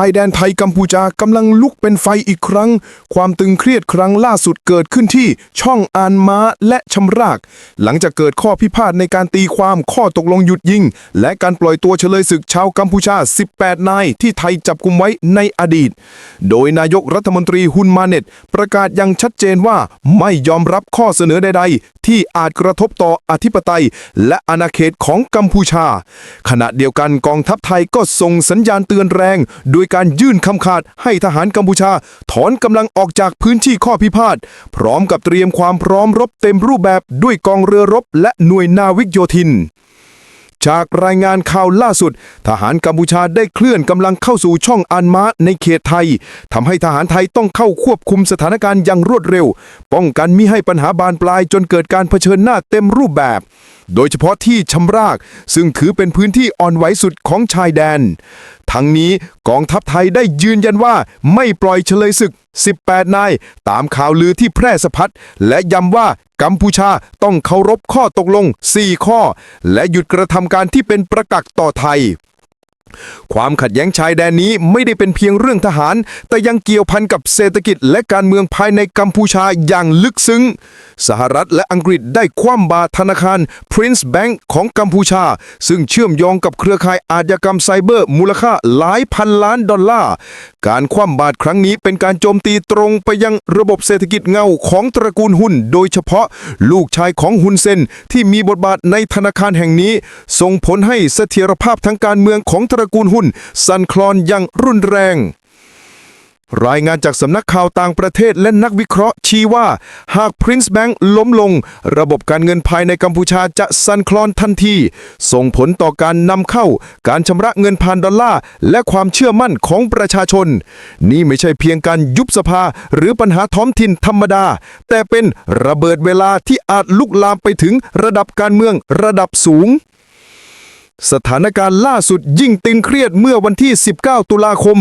ายแดนไทยกัมพูชากำลังลุกเป็นไฟอีกครั้ง ความตึงเครียดครั้งล่าสุดเกิดขึ้นที่ช่องอานม้าและชำราก หลังจากเกิดข้อพิพาทในการตีความข้อตกลงหยุดยิง และการปล่อยตัวเฉลยศึกชาวกัมพูชา 18 นาย ที่ไทยจับกุมไว้ในอดีต โดยนายกรัฐมนตรีฮุนมาเน็ต ประกาศอยังชัดเจนว่าไม่ยอมรับข้อเสนอใด ๆ ที่อาจกระทบต่ออธิปไตย และอาณาเขตของกัมพูชา ขณะเดียวกันกองทัพไทยก็ส่งสัญญาณเตือนแรงโดยการยื่นคำขาดให้ทหารกัมพูชา ถอนกำลังออกจากพื้นที่ข้อพิพาท พร้อมกับเตรียมความพร้อมรบเต็มรูปแบบด้วยกองเรือรบ และหน่วยนาวิกโยธินจากรายงานข่าวล่าสุด ทหารกัมพูชาได้เคลื่อนกำลังเข้าสู่ช่องอันมาในเขตไทยทำให้ทหารไทยต้องเข้าควบคุมสถานการณ์อย่างรวดเร็ว ป้องกันมิให้ปัญหาบานปลายจนเกิดการเผชิญหน้าเต็มรูปแบบ โดยเฉพาะที่ชำราก ซึ่งถือเป็นพื้นที่อ่อนไหวสุดของชายแดน ทั้งนี้กองทัพไทยได้ยืนยันว่าไม่ปล่อยเฉลยศึก 18 นาย ตามข่าวลือที่แพร่สะพัดและย้ำว่ากัมพูชาต้องเคารพข้อตกลง 4 ข้อ และหยุดกระทำการที่เป็นประกักต่อไทย ความขัดแย้งชายแดนนี้ไม่ได้เป็นเพียงเรื่องทหาร แต่ยังเกี่ยวพันกับเศรษฐกิจและการเมืองภายในกัมพูชาอย่างลึกซึ้ง สหรัฐและอังกฤษได้คว่ำบาตรธนาคาร Prince Bank ของกัมพูชา ซึ่งเชื่อมโยงกับเครือข่ายอาชญากรรมไซเบอร์มูลค่าหลายพันล้านดอลลาร์ การคว่ำบาตรครั้งนี้เป็นการโจมตีตรงไปยังระบบเศรษฐกิจเงาของตระกูลหุนโดยเฉพาะลูกชายของฮุนเซนที่มีบทบาทในธนาคารแห่งนี้ ส่งผลให้เสถียรภาพทางการเมืองของตระกูลหุนสั่นคลอนอย่างรุนแรง รายงานจากสำนักข่าวต่างประเทศและนักวิเคราะห์ชี้ว่า หาก Prince Bank ล้มลง ระบบการเงินภายในกัมพูชาจะสั่นคลอนทันที ส่งผลต่อการนำเข้า การชำระเงินผ่านดอลลาร์ และความเชื่อมั่นของประชาชน นี่ไม่ใช่เพียงการยุบสภาหรือปัญหาท้องถิ่นธรรมดา แต่เป็นระเบิดเวลาที่อาจลุกลามไปถึงระดับการเมืองระดับสูง สถานการณ์ล่าสุดยิ่งตึงเครียดเมื่อวันที่ 19 ตุลาคม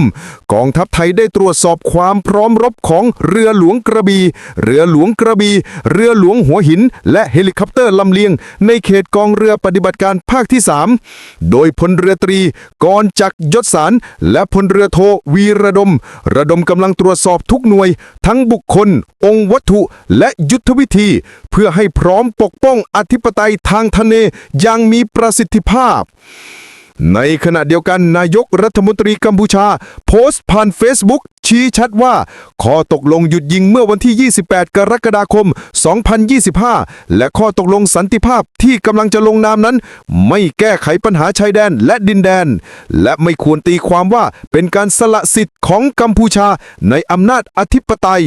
กองทัพไทยได้ตรวจสอบความพร้อมรบของเรือหลวงกระบี่เรือหลวงกระบี่เรือหลวงหัวหิน และเฮลิคอปเตอร์ลำเลียง ในเขตกองเรือปฏิบัติการภาคที่ 3 โดยพลเรือตรีกรจักยศสาร และพลเรือโทวีระดม ระดมกำลังตรวจสอบทุกหน่วย ทั้งบุคคล องค์วัตถุ และยุทธวิธี เพื่อให้พร้อมปกป้องอธิปไตยทางทะเลอย่างมีประสิทธิภาพในขณะเดียวกันนายกรัฐมนตรีกัมพูชา โพสต์ผ่านเฟซบุ๊กชี้ชัดว่า ข้อตกลงหยุดยิงเมื่อวันที่ 28 กรกฎาคม 2025 และข้อตกลงสันติภาพที่กำลังจะลงนามนั้น ไม่แก้ไขปัญหาชายแดนและดินแดน และไม่ควรตีความว่าเป็นการสละสิทธิ์ของกัมพูชาในอำนาจอธิปไตย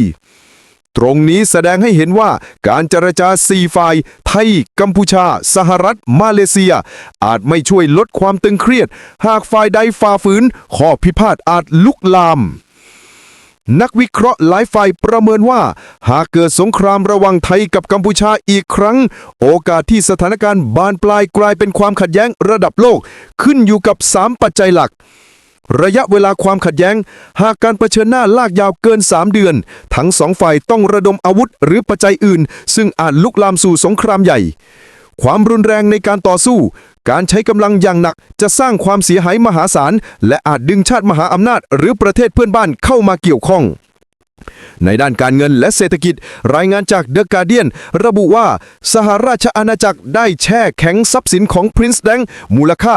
ตรงนี้แสดงให้เห็นว่าการเจรจาสี่ฝ่าย ไทย กัมพูชา สหรัฐ มาเลเซีย อาจไม่ช่วยลดความตึงเครียด หากฝ่ายใดฝ่าฝืน ข้อพิพาทอาจลุกลาม นักวิเคราะห์หลายฝ่ายประเมินว่า หากเกิดสงครามระหว่างไทยกับกัมพูชาอีกครั้ง โอกาสที่สถานการณ์บานปลายกลายเป็นความขัดแย้งระดับโลก ขึ้นอยู่กับ 3 ปัจจัยหลัก ระยะเวลาความขัดแย้ง หากการเผชิญหน้าลากยาวเกิน 3 เดือน ทั้งสองฝ่ายต้องระดมอาวุธหรือปัจจัยอื่น ซึ่งอาจลุกลามสู่สงครามใหญ่ ความรุนแรงในการต่อสู้ การใช้กำลังอย่างหนักจะสร้างความเสียหายมหาศาล และอาจดึงชาติมหาอำนาจ หรือประเทศเพื่อนบ้านเข้ามาเกี่ยวข้อง ในด้านการเงินและเศรษฐกิจ รายงานจากเดอะการเดียนระบุว่า สหราชอาณาจักรได้แช่แข็งทรัพย์สินของ Prince d a n มูลค่า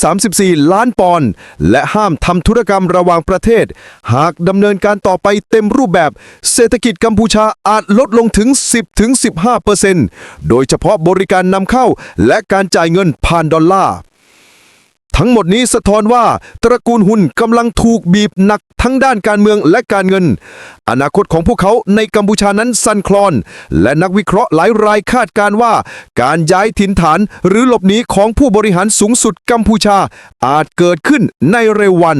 134 ล้านปอนด์และห้ามทำธุรกรรมระหว่างประเทศ หากดำเนินการต่อไปเต็มรูปแบบ เศรษฐกิจกัมพูชาอาจลดลงถึง 10-15%โดยเฉพาะบริการนำเข้าและการจ่ายเงินผ่านดอลลาร์ ทั้งหมดนี้สะท้อนว่าตระกูลหุ่นกำลังถูกบีบหนักทั้งด้านการเมืองและการเงิน อนาคตของพวกเขาในกัมพูชานั้นสั่นคลอน และนักวิเคราะห์หลายรายคาดการว่า การย้ายถิ่นฐานหรือหลบหนีของผู้บริหารสูงสุดกัมพูชาอาจเกิดขึ้นในเร็ววัน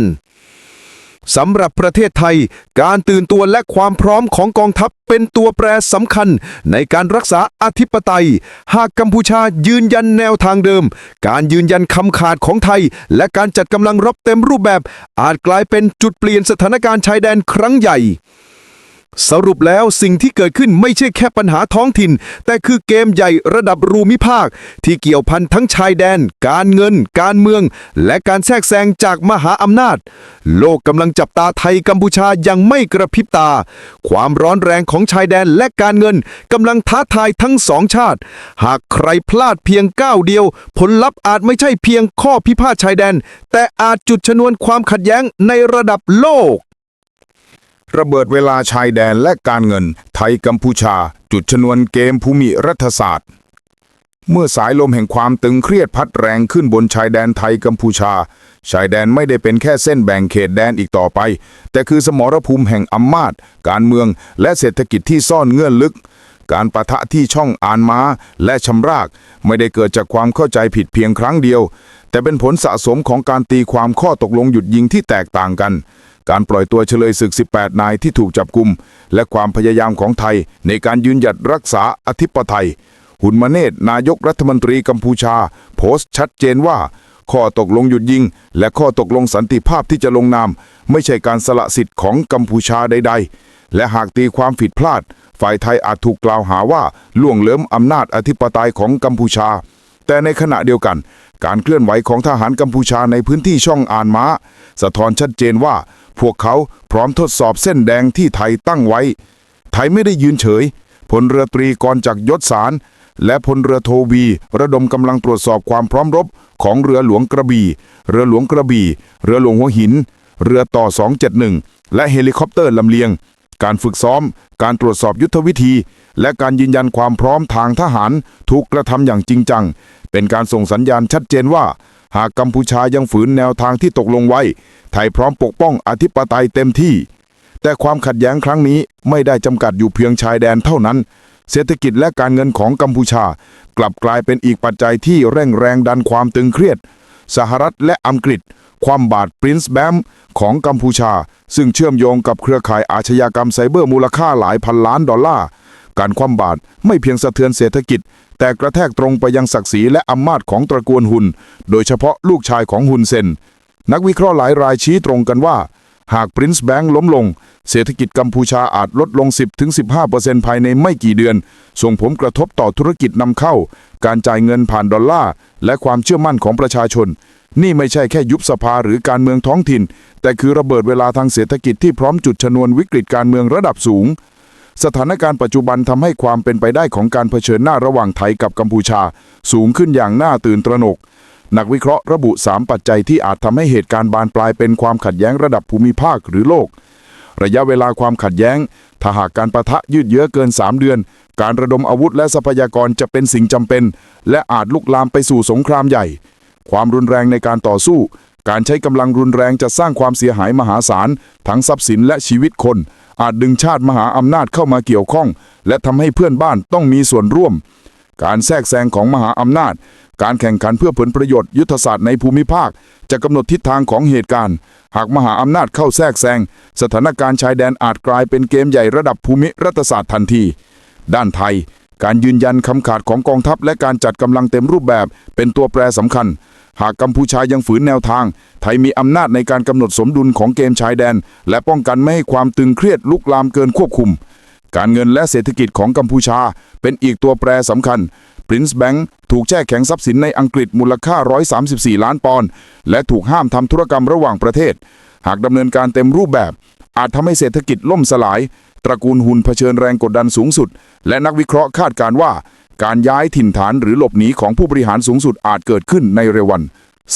สำหรับประเทศไทย การตื่นตัวและความพร้อมของกองทัพเป็นตัวแปรสำคัญในการรักษาอธิปไตย หากกัมพูชายืนยันแนวทางเดิม การยืนยันคำขาดของไทย และการจัดกำลังรบเต็มรูปแบบ อาจกลายเป็นจุดเปลี่ยนสถานการณ์ชายแดนครั้งใหญ่ สรุปแล้วสิ่งที่เกิดขึ้นไม่ใช่แค่ปัญหาท้องถิ่น แต่คือเกมใหญ่ระดับรูมิภาค ที่เกี่ยวพันทั้งชายแดน การเงิน การเมือง และการแทรกแซงจากมหาอำนาจ โลกกำลังจับตาไทยกัมพูชายังไม่กระพริบตา ความร้อนแรงของชายแดนและการเงินกำลังท้าทายทั้งสองชาติ หากใครพลาดเพียงก้าวเดียว ผลลัพธ์อาจไม่ใช่เพียงข้อพิพาทชายแดน แต่อาจจุดชนวนความขัดแย้งในระดับโลก ระเบิดเวลาชายแดนและการเงิน ไทยกัมพูชา จุดชนวนเกมภูมิรัฐศาสตร์ เมื่อสายลมแห่งความตึงเครียดพัดแรงขึ้นบนชายแดนไทยกัมพูชา ชายแดนไม่ได้เป็นแค่เส้นแบ่งเขตแดนอีกต่อไป แต่คือสมรภูมิแห่งอำนาจ การเมือง และเศรษฐกิจที่ซ่อนเงื่อนลึก การประทะที่ช่องอานม้า และชำราก ไม่ได้เกิดจากความเข้าใจผิดเพียงครั้งเดียว แต่เป็นผลสะสมของการตีความข้อตกลงหยุดยิงที่แตกต่างกัน การปล่อยตัวเฉลยศึก 18 นายที่ถูกจับกุม และความพยายามของไทย ในการยืนหยัดรักษาอธิปไตย หุนมาเนตนายกรัฐมนตรีกัมพูชา โพสต์ชัดเจนว่า ข้อตกลงหยุดยิง และข้อตกลงสันติภาพที่จะลงนาม ไม่ใช่การสละสิทธิ์ของกัมพูชาใด ๆ และหากตีความผิดพลาด ฝ่ายไทยอาจถูกกล่าวหาว่าล่วงเล้ำอำนาจอธิปไตยของกัมพูชา แต่ในขณะเดียวกัน การเคลื่อนไหวของทหารกัมพูชาในพื้นที่ช่องอานม้า สะท้อนชัดเจนว่า พวกเขาพร้อมทดสอบเส้นแดงที่ไทยตั้งไว้ ไทยไม่ได้ยืนเฉย พลเรือตรีกรจากยศสาร และพลเรือโทวี ระดมกำลังตรวจสอบความพร้อมรบของเรือหลวงกระบี่ เรือหลวงกระบี่ เรือหลวงหัวหิน เรือต่อ 271 และเฮลิคอปเตอร์ลำเลียง การฝึกซ้อม การตรวจสอบยุทธวิธี และการยืนยันความพร้อมทางทหารถูกกระทำอย่างจริงจัง เป็นการส่งสัญญาณชัดเจนว่า หากกัมพูชายังฝืนแนวทางที่ตกลงไว้ ไทยพร้อมปกป้องอธิปไตยเต็มที่ แต่ความขัดแย้งครั้งนี้ไม่ได้จำกัดอยู่เพียงชายแดนเท่านั้น เศรษฐกิจและการเงินของกัมพูชา กลับกลายเป็นอีกปัจจัยที่เร่งแรงดันความตึงเครียด สหรัฐและอังกฤษ ความบาดปรินซ์แบมของกัมพูชา ซึ่งเชื่อมโยงกับเครือข่ายอาชญากรรมไซเบอร์มูลค่าหลายพันล้านดอลลาร์การคว่ำบาตรไม่เพียงสะเทือนเศรษฐกิจแต่กระแทกตรงไปยังศักดิ์ศรีและอำนาจของตระกูลหุน โดยเฉพาะลูกชายของหุนเซน นักวิเคราะห์หลายรายชี้ตรงกันว่า หากปรินซ์แบงค์ล้มลง เศรษฐกิจกัมพูชาอาจลดลง 10-15%ภายในไม่กี่เดือน ส่งผลกระทบต่อธุรกิจนำเข้า การจ่ายเงินผ่านดอลลาร์ และความเชื่อมั่นของประชาชน นี่ไม่ใช่แค่ยุบสภาหรือการเมืองท้องถิ่น แต่คือระเบิดเวลาทางเศรษฐกิจที่พร้อมจุดชนวนวิกฤตการเมืองระดับสูง สถานการณ์ปัจจุบันทำให้ความเป็นไปได้ของการเผชิญหน้าระหว่างไทยกับกัมพูชา สูงขึ้นอย่างน่าตื่นตระหนก นักวิเคราะห์ระบุ 3 ปัจจัยที่อาจทำให้เหตุการณ์บานปลายเป็นความขัดแย้งระดับภูมิภาคหรือโลก ระยะเวลาความขัดแย้ง ถ้าหากการประทะยืดเยื้อเกิน 3 เดือน การระดมอาวุธและทรัพยากรจะเป็นสิ่งจำเป็น และอาจลุกลามไปสู่สงครามใหญ่ ความรุนแรงในการต่อสู้การใช้กำลังรุนแรงจะสร้างความเสียหายมหาศาล ทั้งทรัพย์สินและชีวิตคน อาจดึงชาติมหาอำนาจเข้ามาเกี่ยวข้อง และทำให้เพื่อนบ้านต้องมีส่วนร่วม การแทรกแซงของมหาอำนาจ การแข่งขันเพื่อผลประโยชน์ยุทธศาสตร์ในภูมิภาค จะกำหนดทิศทางของเหตุการณ์ หากมหาอำนาจเข้าแทรกแซงสถานการณ์ชายแดนอาจกลายเป็นเกมใหญ่ระดับภูมิรัฐศาสตร์ทันที ด้านไทย การยืนยันคำขาดของกองทัพ และการจัดกำลังเต็มรูปแบบ เป็นตัวแปรสำคัญ หากกัมพูชายังฝืนแนวทาง ไทยมีอำนาจในการกำหนดสมดุลของเกมชายแดน และป้องกันไม่ให้ความตึงเครียดลุกลามเกินควบคุม การเงินและเศรษฐกิจของกัมพูชา เป็นอีกตัวแปรสำคัญ Prince Bank ถูกแช่แข็งทรัพย์สินในอังกฤษมูลค่า 134 ล้านปอนด์และถูกห้ามทำธุรกรรมระหว่างประเทศ หากดำเนินการเต็มรูปแบบ อาจทำให้เศรษฐกิจล่มสลาย ตระกูลหุนเผชิญแรงกดดันสูงสุด และนักวิเคราะห์คาดการณ์ว่า การย้ายถิ่นฐานหรือหลบหนีของผู้บริหารสูงสุดอาจเกิดขึ้นในเร็ววัน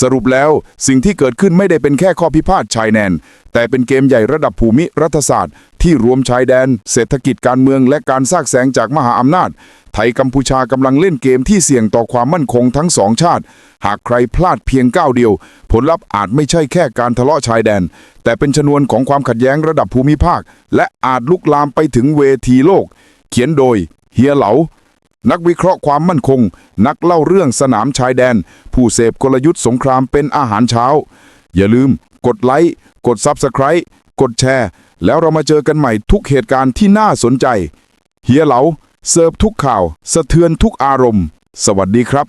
สรุปแล้วสิ่งที่เกิดขึ้นไม่ได้เป็นแค่ข้อพิพาทชายแดนแต่เป็นเกมใหญ่ระดับภูมิรัฐศาสตร์ ที่รวมชายแดน เศรษฐกิจการเมืองและการซากแซงจากมหาอำนาจ ไทยกัมพูชากำลังเล่นเกมที่เสี่ยงต่อความมั่นคงทั้งสองชาติ หากใครพลาดเพียงก้าวเดียว ผลลัพธ์อาจไม่ใช่แค่การทะเลาะชายแดน แต่เป็นชนวนของความขัดแย้งระดับภูมิภาค และอาจลุกลามไปถึงเวทีโลก เขียนโดย เฮียเหลา นักวิเคราะห์ความมั่นคง นักเล่าเรื่องสนามชายแดน ผู้เสพกลยุทธ์สงครามเป็นอาหารเช้า อย่าลืม กดไลค์ กด Subscribe กดแชร์ แล้วเรามาเจอกันใหม่ทุกเหตุการณ์ที่น่าสนใจ เฮียเหลาเสิร์ฟทุกข่าว สะเทือนทุกอารมณ์ สวัสดีครับ